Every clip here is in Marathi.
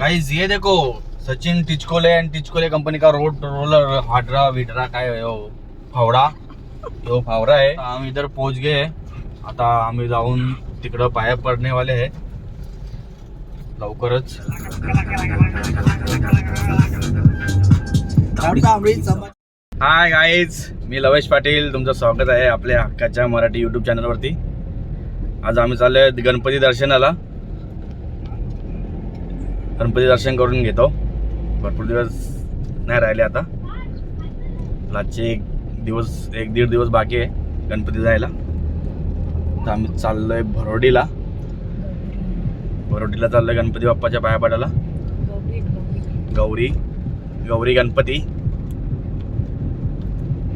गाइस ये देखो सचिन टिचकोले एंड टिचकोले कंपनी का रोड रोलर हाडरा विडरा काय हो? फावडा. यो फावडा आहे. आम्ही इधर पोहोच गए आता आम्ही जाऊन तिकडं पाया पडणे वाले आहे लवकरच. हाय गाईज मी लवेश पाटील. तुमचं स्वागत आहे आपल्या हक्काच्या मराठी युट्यूब चॅनलवरती आज आम्ही चाललोय गणपती दर्शनाला. गणपती दर्शन करून घेतो. भरपूर दिवस नाही राहिले आता. लाजचे एक दिवस एक दीड दिवस बाकी आहे गणपती जायला. तर आम्ही चाललोय भरोडीला. भरोडीला चाललोय गणपती बाप्पाच्या पाया पडायला गौरी गौरी गणपती.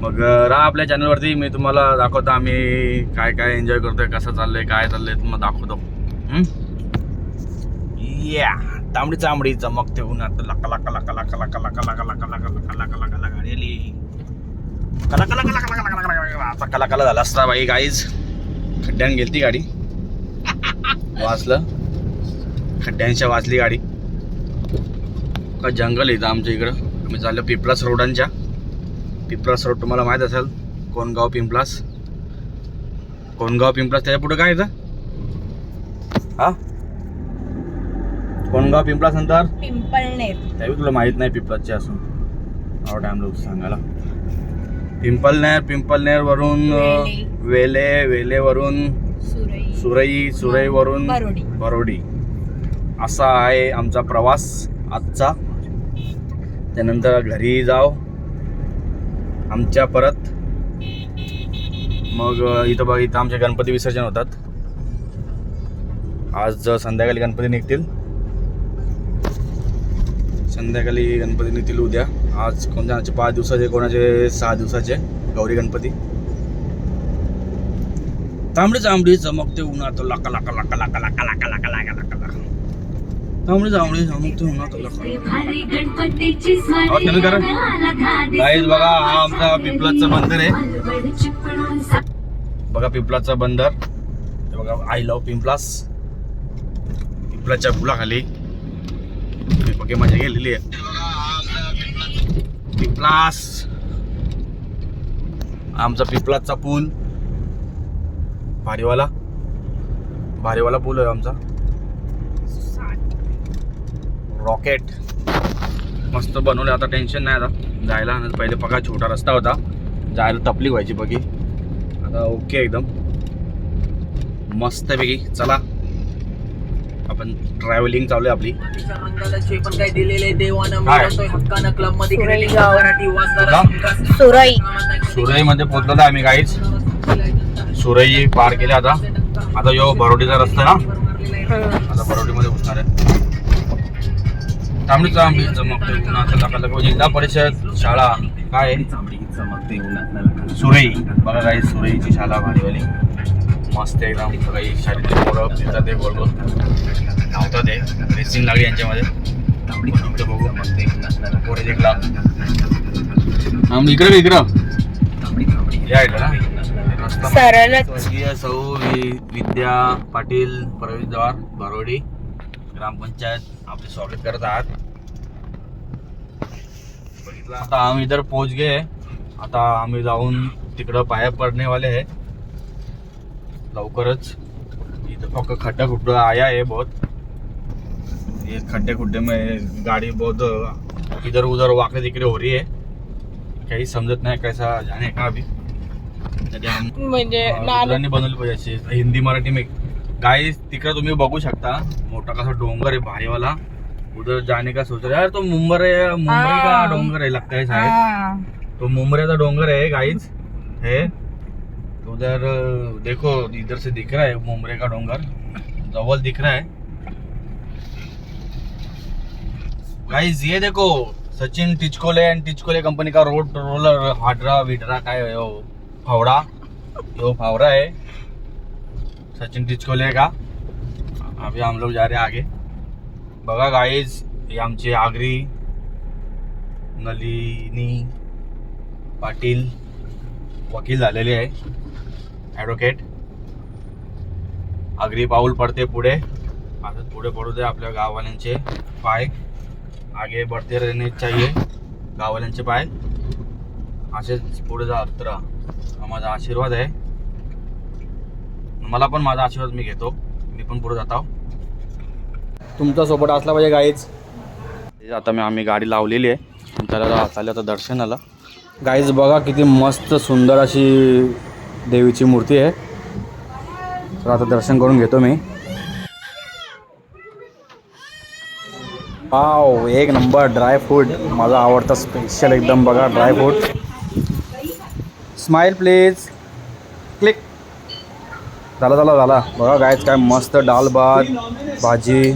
मग राहा आपल्या चॅनलवरती मी तुम्हाला दाखवतो आम्ही काय काय एन्जॉय करतोय कसं चाललंय काय चाललंय तुम्हाला दाखवतो. या तांबडी चांबडी चमकते उन्हात लका लका लका लका लका लका लका लका लका लका लका लका लका गाडी कला कला कला कला कला कला कला आता कला कला झाला असता बाई गाईज खड्ड्यान गेलती गाडी वाचलं खड्ड्यांच्या वाचली गाडी का जंगल येतं इथं आमच्या इकडं आम्ही चाललो पिपलास रोडांच्या पिपलास रोड तुम्हाला माहीत असेल कोणगाव पिंपलास कोणगाव पिंपलास त्याच्या पुढे काय येतं हा कोणगाव पिंपलास नंतर पिंपळनेर. त्यावेळी तुला माहीत नाही पिंपलासचे असून. आवड टाइम लोक सांगायला. पिंपलनेर पिंपलनेर वरून वेले. वेले वेलेवरून सुरई. सुरई सुरईवरून बरोडी. असा आहे आमचा प्रवास आजचा. त्यानंतर घरी जाव. आमच्या परत. मग इथं बघ इथं आमचे गणपती विसर्जन होतात. आज संध्याकाळी गणपती निघतील. संध्याकाळी गणपती निघतील उद्या आज कोणत्याचे पाच दिवसाचे कोणाचे सहा दिवसाचे गौरी गणपती तांबडी चांबडी चमकते उन्हात लाका लाका लाका लाका लाका लाका लाका लाका लाका लाका तांबडी चांबडी चमकते उन्हात लाका. गाईज बघा हा आमचा पिपलाचा बंदर आहे बघा पिंपलाचा बंदर हे बघा आय लव्ह पिंपलास पिंपलाच्या फुलाखाली मी मजा गेलेली आहे पिंपलास आमचा पिंपलाचा पूल भारीवाला भारीवाला पूल आहे आमचा रॉकेट मस्त बनवले आता टेन्शन नाही आता. जायला पहिले बघा छोटा रस्ता होता. जायला तपली व्हायची बघी. आता ओके एकदम. मस्तपैकी चला. आपण ट्रॅव्हलिंग चालू आहे आपली. पण काय दिलेले देवानं काय? मिळवतोय हक्कानं क्लबमध्ये सुरेगाव. मराठी वाचणारा कुठला? सुरई. सुरईमध्ये पोहोचलो आम्ही काहीच सुरई पार केले आता. आता यो बरोडीचा रस्ता आहे ना? आता बरोडीमध्ये घुसणार आहे. तांबडी तांबडी चमकते उन्हाचं लाका जिल्हा परिषद शाळा काय? आहे? सुरई. बघा काही सुरईची शाळा भारीवाली मस्त एकदम. काही शारीरिक पोरं फिरतात ते गोल गोल. धावतात ते रेसिंग लागली यांच्यामध्ये. बघू. पोरे देखला इकडे बघ, इकडं या इकडं ना. रस्ता सरळच स्वर्गीय सौ वि- विद्या पाटील प्रवेशद्वार बरोडी ग्रामपंचायत. आपले स्वागत करत आहात. आता आम्ही इधर पोहोच गए आता आम्ही जाऊन तिकडं पाया पडणे वाले आहे. लवकरच. इथं फक्त खड्डा खुड्डा आया है बहुत. ये खड्डे खुड्डे में गाड़ी बहुत इधर उधर वाकड़े तिकडे हो रही है. काही समजत नाही कैसा जाने का अभी. म्हणजे अं, नाल मुलांनी बनवली पाहिजे अशी. हिंदी मराठी में गाय तिकडे तुम्ही बघू शकता. मोठा कसा डोंगर आहे भारीवाला उधर जाने का सोच रहा है? यार तो मुंबर है मुंबई का। डोंगर है लगता है शायद. तो मुमरेचा डोंगर है गाइस है. तो उधर देखो इधर से दिख रहा है मुमरे का डोंगर। जवल दिख रहा है। गाइस ये देखो सचिन टिचकोले एंड टिचकोले कंपनी का रोड रोलर हाडरा विडरा काय आहे हो? फावडा. यो फावड़ा है सचिन टिचकोले का? अभी हम लोग जा रहे हैं आगे। बघा गाईज हे आमचे आगरी नलिनी पाटील वकील झालेले आहे. ॲडव्होकेट आगरी पाऊल पडते पुढे. असंच पुढे पडू दे आपल्या गाववाल्यांचे पाय. आगे बढ़ते रहने चाहिए गाववाल्यांचे पाय. असेच पुढे जा तर माझा आशीर्वाद आहे. मला पण माझा आशीर्वाद मी घेतो. मी पण पुढे जातो तुमचा सोबत असला पाहिजे गाईच आता मी आम्ही गाडी लावलेली आहे. त्याला चाललं आता दर्शनाला. गाईज बघा किती मस्त सुंदर अशी देवीची मूर्ती आहे. तर आता दर्शन करून घेतो मी. पाव एक नंबर ड्राय फ्रूट माझा आवडता स्पेशल एकदम बघा dry fruit smile please click झाला झाला झाला. बघा गायच काय मस्त डाल भात भाजी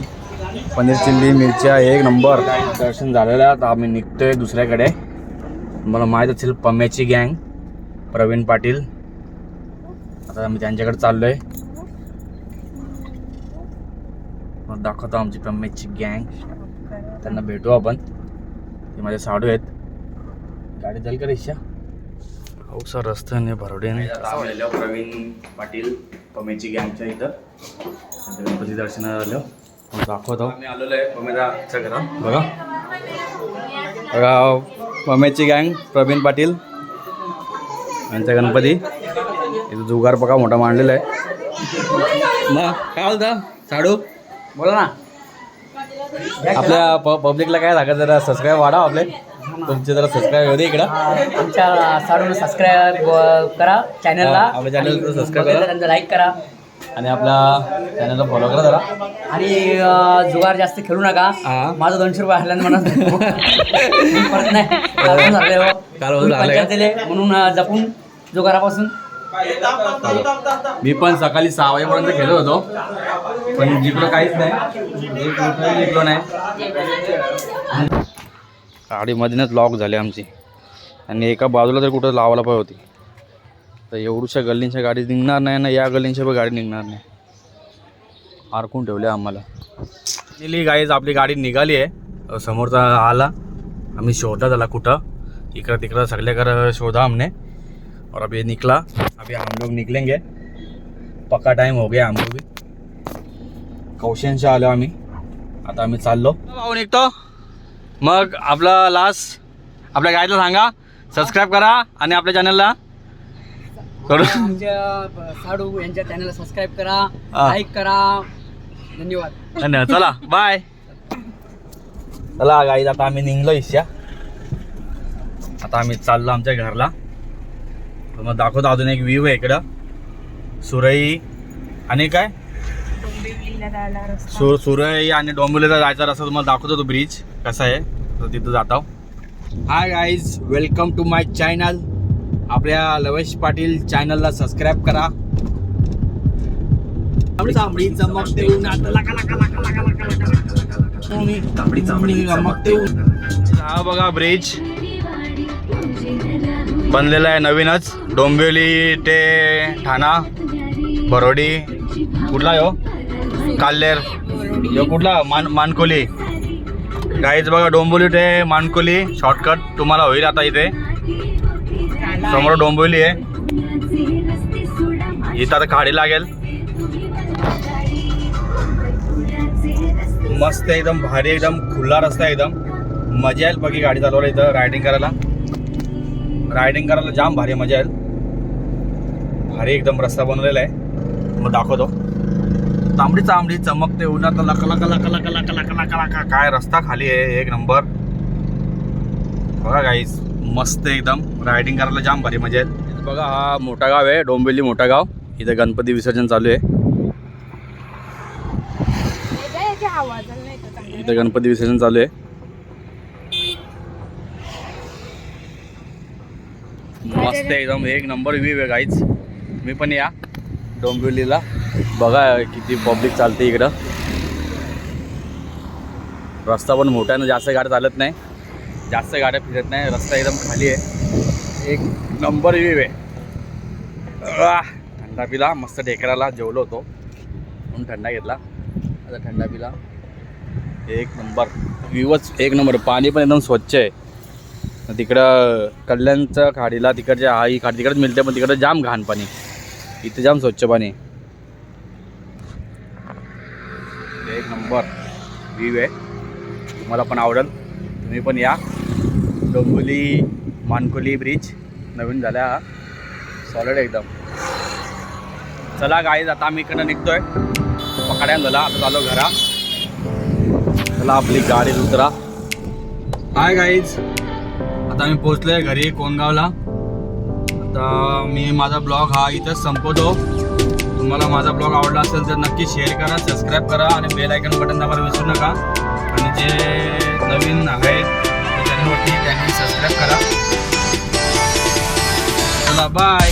पनीर चिल्ली मिरच्या एक नंबर दर्शन झालेलं आहे. आता आम्ही निघतोय दुसऱ्याकडे. मला माहीत असेल पम्याची गँग प्रवीण पाटील. आता आम्ही त्यांच्याकडे चाललोय. मग दाखवतो आमची पम्याची गँग त्यांना भेटू आपण. ते माझे साडू आहेत. गाडी जाईल का रिक्षा? हो सर रस्त्याने आलेलो प्रवीण पाटील पमेची गँगच्या इथं. गणपती दर्शनाला आलो दाखवतो. आम्ही आलेलो आहे पमेच्या घरात. बघा. बघा पमेची गँग प्रवीण पाटील यांचा गणपती. इथं जुगार बघा मोठा मांडलेला आहे. मग काय बोलता? साडू बोला ना. आपल्या प पब्लिकला काय लागत जरा सबस्क्राईब वाढा आपले. तुमचे जरा सबस्क्राईब होते इकडं. आमच्या साडून सबस्क्राईब करा चॅनलला हा, आपल्या channel ला subscribe करा. त्यांचा लाईक करा. आणि आपल्या चॅनलला फॉलो करा जरा. आणि जुगार जास्त खेळू नका. हा. माझं दोनशे रुपये हल्ल्यानं म्हणत नाही. हो. दिले म्हणून जपून जुगारापासून मी पण सकाळी सहा वाजेपर्यंत खेळत होतो. पण जिंकलो काहीच नाही. जिंकलो नाही. गाडीमधूनच लॉक झाली आमची. आणि एका बाजूला तर कुठं लावायला पाहिजे होती. तर एवढ्याशा गल्लींच्या गाडी निघणार नाही ना या गल्लींच्या पण गाडी निघणार नाही. आरकून ठेवले आम्हाला. निली गाईज आपली गाडी निघाली आहे. समोरचा आला. आम्ही शोधला त्याला कुठं. इकडं तिकडं सगळ्याकडं शोधा हमने और अभी निकला. अभी हम लोग निकलेंगे। पक्का टाइम हो गया हमको भी। कौशनच्या आलो आम्ही आता आम्ही चाललो। भाऊ निघतो मग आपला लास्ट आपल्या गाडीला सांगा। सबस्क्राईब करा आणि आपल्या चॅनलला साडू यांच्या चॅनलला सबस्क्राईब करा. लाईक करा. धन्यवाद. धन्यवाद. चला बाय चला गाईज आता आम्ही निघलो इच्छा आता आम्ही चाललो आमच्या घरला. मग दाखवतो अजून एक व्ह्यू आहे इकडं सुरई आणि काय सुर सुरई आणि डोंबिवलीला जायचा रस्ता तुम्हाला दाखवतो तो ब्रिज कसा आहे तर तिथं जाताव hi guys welcome to my channel आपल्या लवेश पाटील चॅनलला सबस्क्राईब करा चांबडी चमकते बघा ब्रिज बनलेला आहे नवीनच. डोंबिवली ते ठाणा बरोडी. कुठला यो? काल्लेर यो कुठला? मान मानकोली. गाईच बघा डोंबिवली ते मानकोली. शॉर्टकट तुम्हाला होईल आता इथे. समोर डोंबिवली आहे. इथं आता खाडी लागेल. मस्त एकदम भारी एकदम खुला रस्ता एकदम. मजा येईल बाकी गाडी चालवायला इथं रायडिंग करायला. रायडिंग करायला जाम भारी मजा येईल. भारी एकदम रस्ता बनवलेला आहे. मग दाखवतो. तांबडी तांबडी चमकते उन्हात लका लका लका लका लका लका लका लका काय रस्ता खाली आहे एक नंबर. बघा गाईस मस्त एकदम. रायडिंग करायला जाम भारी मजा येईल. बघा हा मोठा गाव आहे डोंबिवली मोठा गाव. इथं गणपती विसर्जन चालू आहे. इथं गणपती विसर्जन चालू आहे. मस्त एकदम. एक नंबर व्ह्यू आहे गाईच मी पण या डोंबिवलीला. बघा किती पब्लिक चालते इकडं. रस्ता पण मोठा आहे ना जास्त गाड्या चालत नाही. जास्त गाड्या फिरत नाही रस्ता एकदम खाली आहे. एक नंबर व्ह्यू आहे. थंडा पिला मस्त ढेकराला जेवलो होतो. म्हणून थंडा घेतला. आता थंडा पिला. एक नंबर. व्ह्यूच एक नंबर. पाणी पण एकदम स्वच्छ आहे. तिकडं कल्याणच्या खाडीला तिकडच्या आई खाडी तिकडंच मिळते पण तिकडं जाम घाण पाणी इथे जाम स्वच्छ पाणी. एक नंबर व्ह्यू आहे. तुम्हाला पण आवडेल. तुम्ही पण या. डोंबोली मानकोली ब्रिज नवीन झाला हा. सॉलिड एकदम. चला गाईज आता आम्ही इकडनं निघतोय. पकड्यान झाला. आता चालू घरा चला आपली गाडी उतरा हाय गाईज आता आम्ही पोहोचलोय घरी कोणगावला आता मी माझा ब्लॉग हा इथंच संपवतो. तुम्हाला माझा ब्लॉग आवडला असेल तर नक्की शेअर करा सबस्क्राईब करा आणि बेल आयकन बटन दाबायला विसरू नका. आणि जे नवीन आहेत आपल्या त्यांनी सबस्क्राईब करा. चला बाय